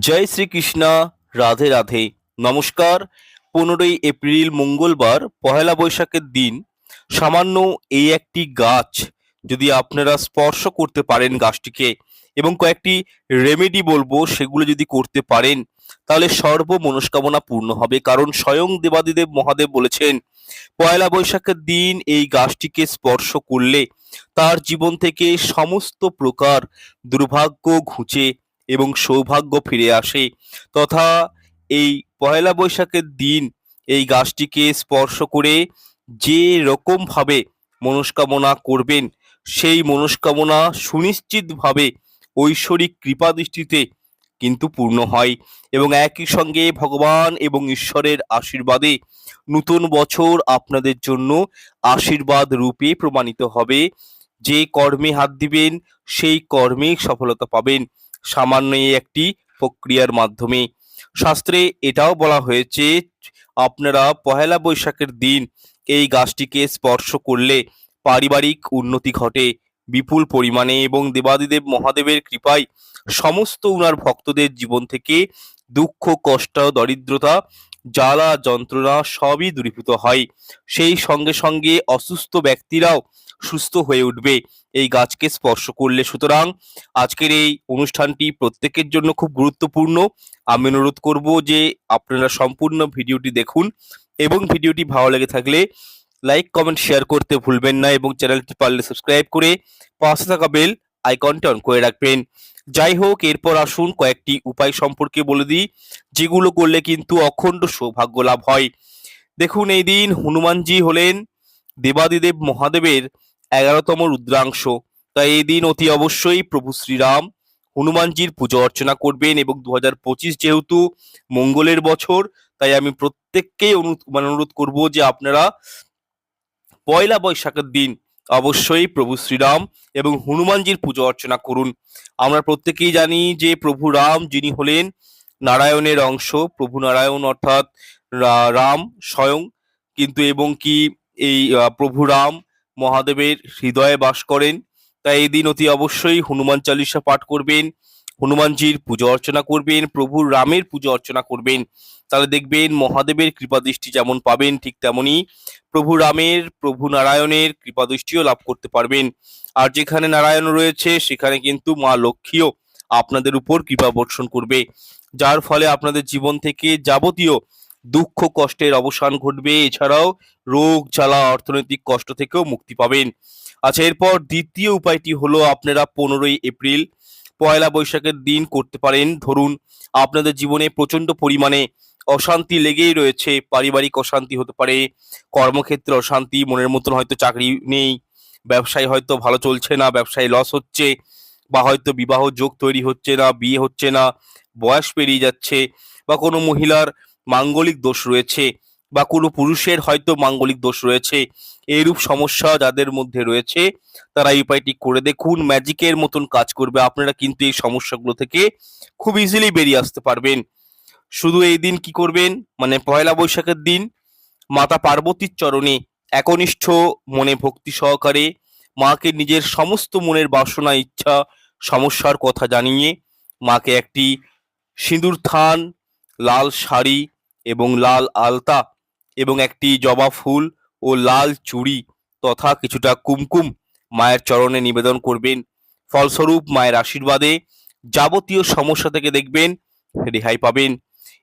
জয় শ্রীকৃষ্ণ, রাধে রাধে। নমস্কার, পনেরোই এপ্রিল মঙ্গলবার, পহেলা বৈশাখের দিন। সামান্য এই একটি গাছ যদি আপনারা স্পর্শ করতে পারেন গাছটিকে, এবং কয়েকটি রেমেডি বলব সেগুলো যদি করতে পারেন, তাহলে সর্ব মনস্কামনা পূর্ণ হবে। কারণ স্বয়ং দেবাদিদেব মহাদেব বলেছেন পয়লা বৈশাখের দিন এই গাছটিকে স্পর্শ করলে তার জীবন থেকে সমস্ত প্রকার দুর্ভাগ্য ঘুচে এবং সৌভাগ্য ফিরে আসে। তথা এই পয়লা বৈশাখের দিন এই গাছটিকে স্পর্শ করে যে রকমভাবে মনস্কামনা করবেন, সেই মনস্কামনা সুনিশ্চিতভাবে ঐশ্বরিক কৃপা দৃষ্টিতে কিন্তু পূর্ণ হয় এবং একই সঙ্গে ভগবান এবং ঈশ্বরের আশীর্বাদে নতুন বছর আপনাদের জন্য আশীর্বাদ রূপে প্রমাণিত হবে। যে কর্মে হাত দিবেন, সেই কর্মে সফলতা পাবেন। সামান্য এই একটি প্রক্রিয়ার মাধ্যমে। শাস্ত্রে এটাও বলা হয়েছে, আপনারা পহেলা বৈশাখের দিন এই গাছটিকে স্পর্শ করলে পারিবারিক উন্নতি ঘটে। বিপুল পরিমাণে এবং দেবাদিদেব মহাদেবের কৃপায় সমস্ত উনার ভক্তদের জীবন থেকে দুঃখ, কষ্ট, দরিদ্রতা, জ্বালা, যন্ত্রণা সবই দূরীভূত হয়। সেই সঙ্গে সঙ্গে অসুস্থ ব্যক্তিরাও সুস্থ হয়ে উঠবে। এই গাছকে স্পর্শ করলে সুতরাং আজকের এই অনুষ্ঠানটি প্রত্যেকের জন্য খুব গুরুত্বপূর্ণ। আমি অনুরোধ করব যে আপনারা সম্পূর্ণ ভিডিওটি দেখুন এবং ভিডিওটি ভালো লেগে থাকলে লাইক, কমেন্ট, শেয়ার করতে ভুলবেন না এবং চ্যানেলটি পারলে সাবস্ক্রাইব করে পাশে থাকা বেল আইকনটি অন করে রাখবেন। যাই হোক, এরপর আসুন কয়েকটি উপায় সম্পর্কে বলে দিই, যেগুলো করলে কিন্তু অখণ্ড সৌভাগ্য লাভ হয়। দেখুন, এই দিন হনুমানজি হলেন দেবাদিদেব মহাদেবের এগারোতম রুদ্রাংশ। তাই এই দিন অতি অবশ্যই প্রভু শ্রীরাম হনুমানজির পুজো অর্চনা করবেন এবং দু হাজার পঁচিশ যেহেতু মঙ্গলের বছর, তাই আমি প্রত্যেককেই মানে অনুরোধ করব যে আপনারা পয়লা বৈশাখের দিন অবশ্যই প্রভু শ্রীরাম এবং হনুমানজির পুজো অর্চনা করুন। আমরা প্রত্যেকেই জানি যে প্রভু রাম যিনি হলেন নারায়ণের অংশ, প্রভু নারায়ণ অর্থাৎ রাম স্বয়ং, কিন্তু এবং কি এই প্রভু রাম মহাদেবের হৃদয়ে বাস করেন। তাই এই দিন অতি অবশ্যই হনুমান চালিসা পাঠ করবেন, হনুমানজির পুজো অর্চনা করবেন প্রভু রামের পুজো অর্চনা করবেন। তাহলে দেখবেন মহাদেবের কৃপাদৃষ্টি যেমন পাবেন ঠিক তেমনি প্রভু রামের, প্রভু নারায়ণের কৃপাদৃষ্টিও লাভ করতে পারবেন। আর যেখানে নারায়ণ রয়েছে, সেখানে কিন্তু মা লক্ষ্মীও আপনাদের উপর কৃপা বর্ষণ করবে। যার ফলে আপনাদের জীবন থেকে যাবতীয় দুঃখ, কষ্টের অবসান ঘটবে। এছাড়াও রোগ, জ্বালা, অর্থনৈতিক কষ্ট থেকেও মুক্তি পাবেন। আচ্ছা এরপর দ্বিতীয় উপায়টি হলো আপনারা পনেরোই এপ্রিল, পয়লা বৈশাখের দিন করতে পারেন। ধরুন, আপনাদের জীবনে প্রচণ্ড পরিমাণে অশান্তি লেগেই রয়েছে। পারিবারিক অশান্তি হতে পারে, কর্মক্ষেত্রে অশান্তি, মনের মতন হয়তো চাকরি নেই, ব্যবসায় হয়তো ভালো চলছে না, ব্যবসায় লস হচ্ছে, বা হয়তো বিবাহ যোগ তৈরি হচ্ছে না, বিয়ে হচ্ছে না, বয়স পেরিয়ে যাচ্ছে, বা কোনো মহিলার মাঙ্গলিক দোষ রয়েছে বা কোনো পুরুষের হয়তো মাঙ্গলিক দোষ রয়েছে এইরূপ সমস্যা যাদের মধ্যে রয়েছে, তারা এই উপায়টি করে দেখুন ম্যাজিকের মতন কাজ করবে, আপনারা কিন্তু এই সমস্যাগুলো থেকে খুব ইজিলি বেরিয়ে আসতে পারবেন। শুধু এই দিন কি করবেন? মানে পয়লা বৈশাখের দিন মাতা পার্বতীর চরণে একনিষ্ঠ মনে ভক্তি সহকারে মাকে নিজের সমস্ত মনের বাসনা, ইচ্ছা, সমস্যার কথা জানিয়ে মাকে একটি সিঁদুর থান, লাল শাড়ি এবং লাল আলতা এবং একটি জবা ফুল ও লাল চুড়ি তথা কিছুটা কুমকুম মায়ের চরণে নিবেদন করবেন। ফলস্বরূপ মায়ের আশীর্বাদে যাবতীয় সমস্যা থেকে দেখবেন, রেহাই পাবেন।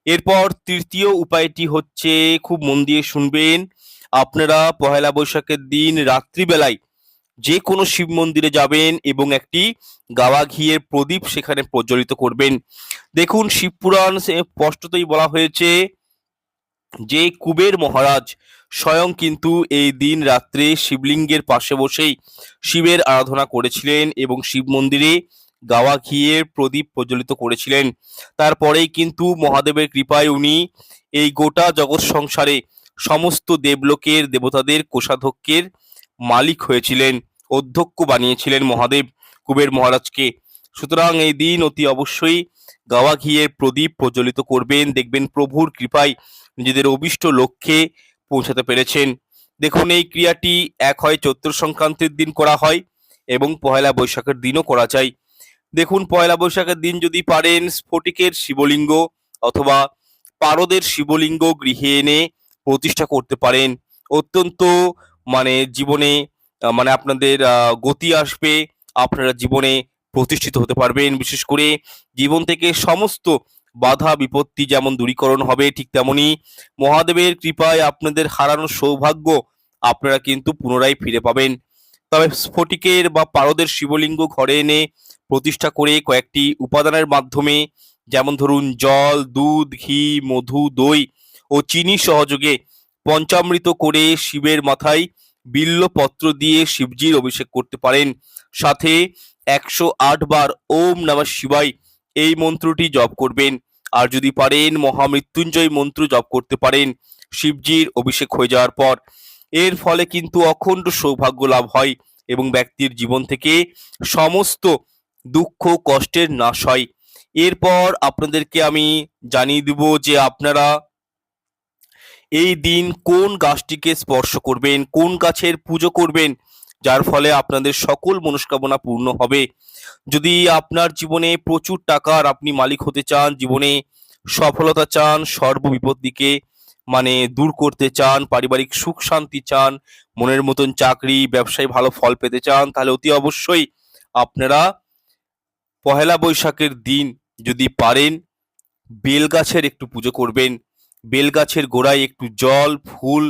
এরপর তৃতীয় উপায়টি হচ্ছে খুব মন দিয়ে শুনবেন, আপনারা পহেলা বৈশাখের দিন রাত্রিবেলায় যে কোনো শিব মন্দিরে যাবেন এবং একটি গাওয়া ঘিয়ের প্রদীপ সেখানে প্রজ্বলিত করবেন। দেখুন শিবপুরাণ স্পষ্টতই বলা হয়েছে যে কুবের মহারাজ স্বয়ং কিন্তু এই দিন রাত্রে শিবলিঙ্গের পাশে বসেই শিবের আরাধনা করেছিলেন এবং শিব মন্দিরে গাওয়া ঘিয়ের প্রদীপ প্রজ্বলিত করেছিলেন। তারপরেই কিন্তু মহাদেবের কৃপায় উনি এই গোটা জগৎ সংসারে সমস্ত দেবলোকের, দেবতাদের, কোষাধ্যক্ষের মালিক হয়েছিলেন, অধ্যক্ষ বানিয়েছিলেন মহাদেব কুবের মহারাজকে। সুতরাং এই দিন অতি অবশ্যই গাওয়া ঘিয়ের প্রদীপ প্রজ্বলিত করবেন, দেখবেন প্রভুর কৃপায় নিজেদের অভিষ্ট লক্ষ্যে পৌঁছাতে পেরেছেন। দেখুন, এই ক্রিয়াটি এক হয় চৈত্র সংক্রান্তির দিন করা হয় এবং পহেলা বৈশাখের দিনও করা যায়। দেখুন পয়লা বৈশাখের দিন যদি পারেন স্ফটিকের শিবলিঙ্গ অথবা পারদের শিবলিঙ্গ গৃহে এনে প্রতিষ্ঠা করতে পারেন। অত্যন্ত মানে জীবনে মানে আপনাদের গতি আসবে, আপনারা জীবনে প্রতিষ্ঠিত হতে পারবেন। বিশেষ করে জীবন থেকে সমস্ত বাধা বিপত্তি যেমন দূরীকরণ হবে ঠিক তেমনি মহাদেবের কৃপায় আপনাদের হারানো সৌভাগ্য আপনারা কিন্তু পুনরায় ফিরে পাবেন। তবে স্ফটিকের বা পারদের শিবলিঙ্গ ঘরে এনে প্রতিষ্ঠা করে কয়েকটি উপাদানের মাধ্যমে, যেমন ধরুন জল, দুধ, ঘি, মধু, দই ও চিনি সহযোগে পঞ্চামৃত করে শিবের মাথায় বিল্লপত্র দিয়ে শিবজির অভিষেক করতে পারেন। সাথে একশো আট বার ওম নমঃ শিবায় এই মন্ত্রটি জপ করবেন। আর যদি পারেন মহামৃত্যুঞ্জয় মন্ত্র জপ করতে পারেন। শিবজির অভিষেক হয়ে যাওয়ার পর। এর ফলে কিন্তু অখণ্ড সৌভাগ্য লাভ হয় এবং ব্যক্তির জীবন থেকে সমস্ত দুঃখ, কষ্টের নাশ হয়। এরপর আপনাদেরকে আমি জানিয়ে দিব যে আপনারা এই দিন কোন গাছটিকে স্পর্শ করবেন, কোন গাছের পুজো করবেন যার ফলে আপনাদের সকল মনস্কামনা পূর্ণ হবে। যদি আপনার জীবনে প্রচুর টাকার আপনি মালিক হতে চান, জীবনে সফলতা চান সর্ববিপত্তিকে মানে দূর করতে চান, পারিবারিক সুখ শান্তি চান, মনের মতন চাকরি, ব্যবসায় ভালো ফল পেতে চান, তাহলে অতি অবশ্যই আপনারা পহেলা বৈশাখের দিন যদি পারেন বেল গাছের একটু পুজো করবেন। বেল গাছের গোড়ায় একটু জল, ফুল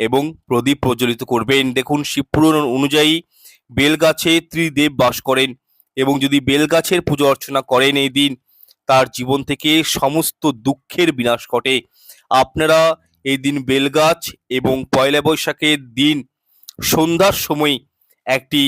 এবং প্রদীপ প্রজ্বলিত করবেন। দেখুন শিবপুরাণ অনুযায়ী বেল গাছে ত্রিদেব বাস করেন এবং যদি বেল গাছের পুজো অর্চনা করেন এই দিন, তার জীবন থেকে সমস্ত দুঃখের বিনাশ ঘটে। আপনারা এই দিন বেলগাছ এবং পয়লা বৈশাখের দিন সন্ধ্যার সময় একটি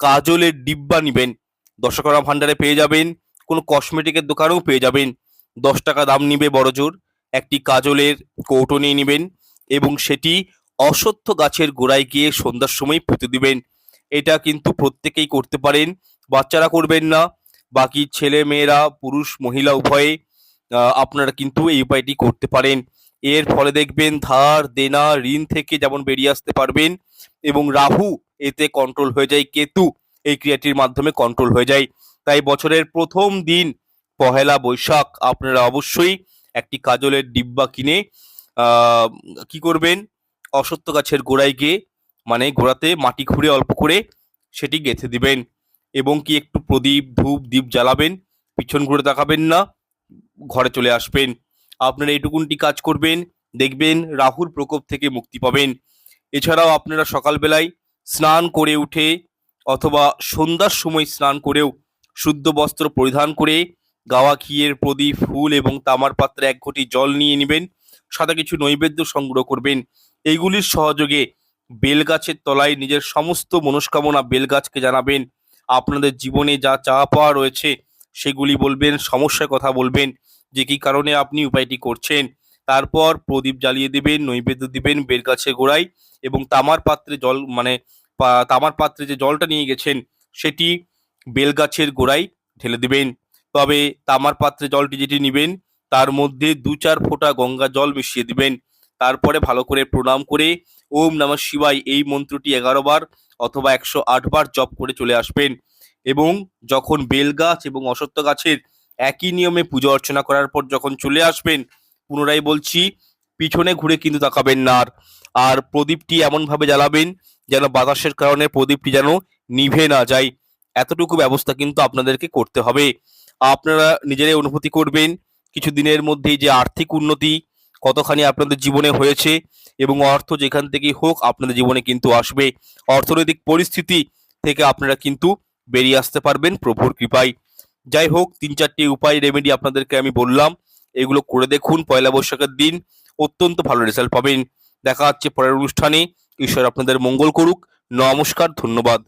কাজলের ডিব্বা নিবেন। দশকরা ভান্ডারে পেয়ে যাবেন, কোনো কসমেটিকের দোকানেও পেয়ে যাবেন। দশ টাকা দাম নিবে বড়জোর। একটি কাজলের কৌটো নিয়ে নেবেন এবং সেটি অশ্বত্থ গাছের গোড়ায় গিয়ে সন্ধ্যার সময় পুঁতে দিবেন। এটা কিন্তু প্রত্যেকেই করতে পারেন, বাচ্চারা করবেন না। বাকি ছেলে মেয়েরা, পুরুষ, মহিলা, উভয়ে আপনারা কিন্তু এই উপায়টি করতে পারেন। এর ফলে দেখবেন ধার, দেনা, ঋণ থেকে যেমন বেরিয়ে আসতে পারবেন এবং রাহু এতে কন্ট্রোল হয়ে যায়, কেতু এই ক্রিয়াটির মাধ্যমে কন্ট্রোল হয়ে যায়। তাই বছরের প্রথম দিন, পহেলা বৈশাখ, আপনারা অবশ্যই একটি কাজলের ডিব্বা কিনে কি করবেন? অসত্য গাছের গোড়ায় গিয়ে মানে গোড়াতে মাটি খুঁড়ে অল্প করে সেটি গেঁথে দিবেন এবং কি একটু প্রদীপ, ধূপ, দীপ জ্বালাবেন, পিছন ঘুরে তাকাবেন না, ঘরে চলে আসবেন। আপনারা এইটুকুনটি কাজ করবেন, দেখবেন রাহুর প্রকোপ থেকে মুক্তি পাবেন। এছাড়াও আপনারা সকালবেলায় স্নান করে উঠে অথবা সন্ধ্যার সময় স্নান করেও শুদ্ধ বস্ত্র পরিধান করে গাওয়া ঘিয়ের প্রদীপ, ফুল এবং তামার পাত্রে এক ঘটি জল নিয়ে নেবেন সাথে কিছু নৈবেদ্য সংগ্রহ করবেন। এইগুলির সহযোগে বেলগাছের তলায় নিজের সমস্ত মনস্কামনা বেলগাছকে জানাবেন। আপনাদের জীবনে যা চাওয়া পাওয়া রয়েছে, সেগুলি বলবেন, সমস্যার কথা বলবেন, যে কি কারণে আপনি উপায়টি করছেন। তারপর প্রদীপ জ্বালিয়ে দিবেন, নৈবেদ্য দিবেন বেলগাছের গোড়ায় এবং তামার পাত্রে জল মানে তামার পাত্রে যে জলটা নিয়ে গেছেন, সেটি বেলগাছের গোড়ায় ঢেলে দিবেন। তবে তামার পাত্রে জলটি যেটি নেবেন, তার মধ্যে দু চার ফোঁটা গঙ্গা জল মিশিয়ে দিবেন। তারপরে ভালো করে প্রণাম করে ওম নমঃ শিবায় এই মন্ত্রটি এগারো বার অথবা একশো আট বার জপ করে চলে আসবেন। এবং যখন বেল গাছ এবং অসত্য গাছের একই নিয়মে পুজো অর্চনা করার পর যখন চলে আসবেন, পুনরায় বলছি, পিছনে ঘুরে কিন্তু তাকাবেন না আর। আর প্রদীপটি এমনভাবে জ্বালাবেন যেন বাতাসের কারণে প্রদীপটি যেন নিভে না যায়। এতটুকু ব্যবস্থা কিন্তু আপনাদেরকে করতে হবে। আপনারা নিজেরাই অনুভূতি করবেন কিছু দিনের মধ্যেই যে আর্থিক উন্নতি কতখানি আপনাদের জীবনে হয়েছে এবং অর্থ যেখান থেকেই হোক আপনাদের জীবনে কিন্তু আসবে। অর্থনৈতিক পরিস্থিতি থেকে আপনারা কিন্তু বেরিয়ে আসতে পারবেন প্রভুর কৃপায়। যাই হোক, তিন চারটি উপায় রেমেডি আপনাদেরকে আমি বললাম। এগুলো করে দেখুন, পয়লা বৈশাখের দিন অত্যন্ত ভালো রেজাল্ট পাবেন। দেখা হচ্ছে পরের অনুষ্ঠানে। ঈশ্বর আপনাদের মঙ্গল করুক। নমস্কার, ধন্যবাদ।